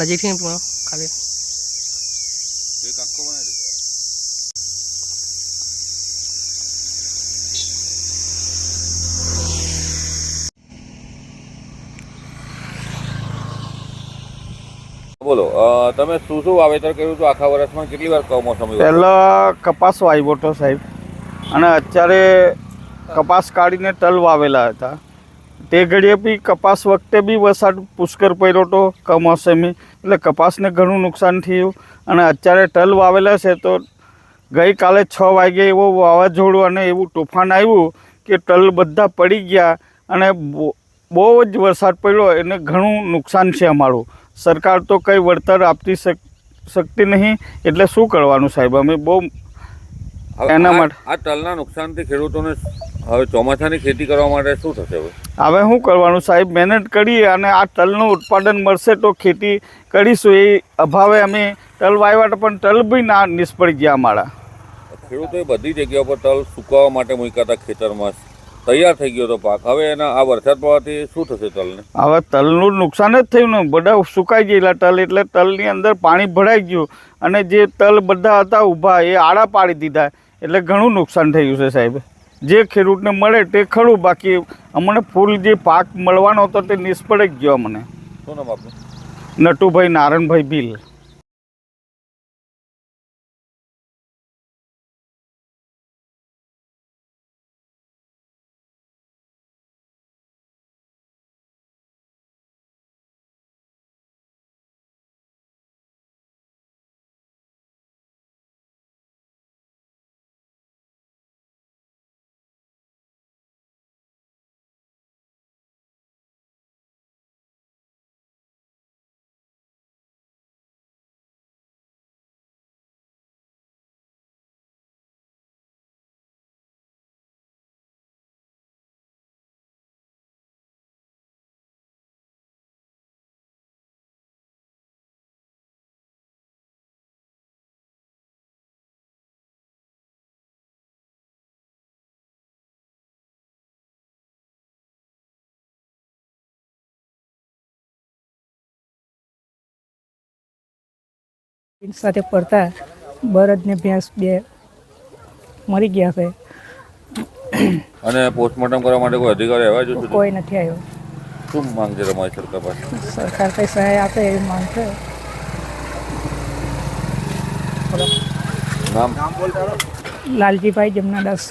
નજીકથી પૂરો ખાલી. એક આખો બનાવી દે. બોલો તમે શું શું વાવેતર કર્યું હતું? આખા વર્ષમાં કેટલી વાર કમોસમી? પહેલાં કપાસ વાવ્યો હતો સાહેબ. અને અત્યારે કપાસ કાઢીને તલ વાવેલા હતા. તે ઘડીએ બી કપાસ વખતે બી વરસાદ પુષ્કળ પડ્યો હતો, કમોસમી. એટલે કપાસને ઘણું નુકસાન થયું અને અત્યારે ટલ વાવેલા છે તો ગઈકાલે છ વાગે એવો વાવાઝોડું અને એવું તોફાન આવ્યું કે ટલ બધા પડી ગયા અને બહુ જ વરસાદ પડ્યો, એને ઘણું નુકસાન છે અમારું. સરકાર તો કંઈ વળતર આપતી શક, શકતી નહીં, એટલે શું કરવાનું સાહેબ? અમે બહુ એના માટે- આ તલના નુકસાનથી ખેડૂતોને હવે ચોમાસાની ખેતી કરવા માટે શું થશે હવે? હવે શું કરવાનું? સાહેબ મહેનત કરી અને આ તલનું ઉત્પાદન મળશે તો ખેતી કરીશું. એ અભાવે અમે તલ વાવ્યા પણ તલ બી ના નિષ્ફળ ગયા અમારા ખેડૂતોએ બધી જગ્યાઓ પર તલ સુકાવા માટે મૂક્યા હતા ખેતરમાં. તૈયાર થઈ ગયો હતો પાક. હવે એના આ વરસાદ પડવાથી શું થશે તલને? હવે તલનું નુકસાન જ થયું ને. બધા સુકાઈ ગયેલા તલ એટલે તલની અંદર પાણી ભરાઈ ગયું. અને જે તલ બધા હતા ઊભા એ આડા પાડી દીધા. એટલે ઘણું નુકસાન થયું છે સાહેબ. જે ખેડૂતને મળે તે ખરું બાકી અમને ફૂલ જે પાક મળવાનો હતો તે નિષ્ફળ જ ગયો અમને. શું નામ આપણું નટુભાઈ નારણભાઈ ભીલ. સાથે પડતા બળદને ભેંસ બે મરી ગયા છે. અને પોસ્ટમોર્ટમ કરવા માટે કોઈ અધિકારી આવ્યા છે? કોઈ નથી આવ્યો. શું માંગ છે તમારી સરકાર પાસે? સરકાર કંઈ સહાય આપે એવી માંગ છે? નામ? લાલજીભાઈ જમનાદાસ.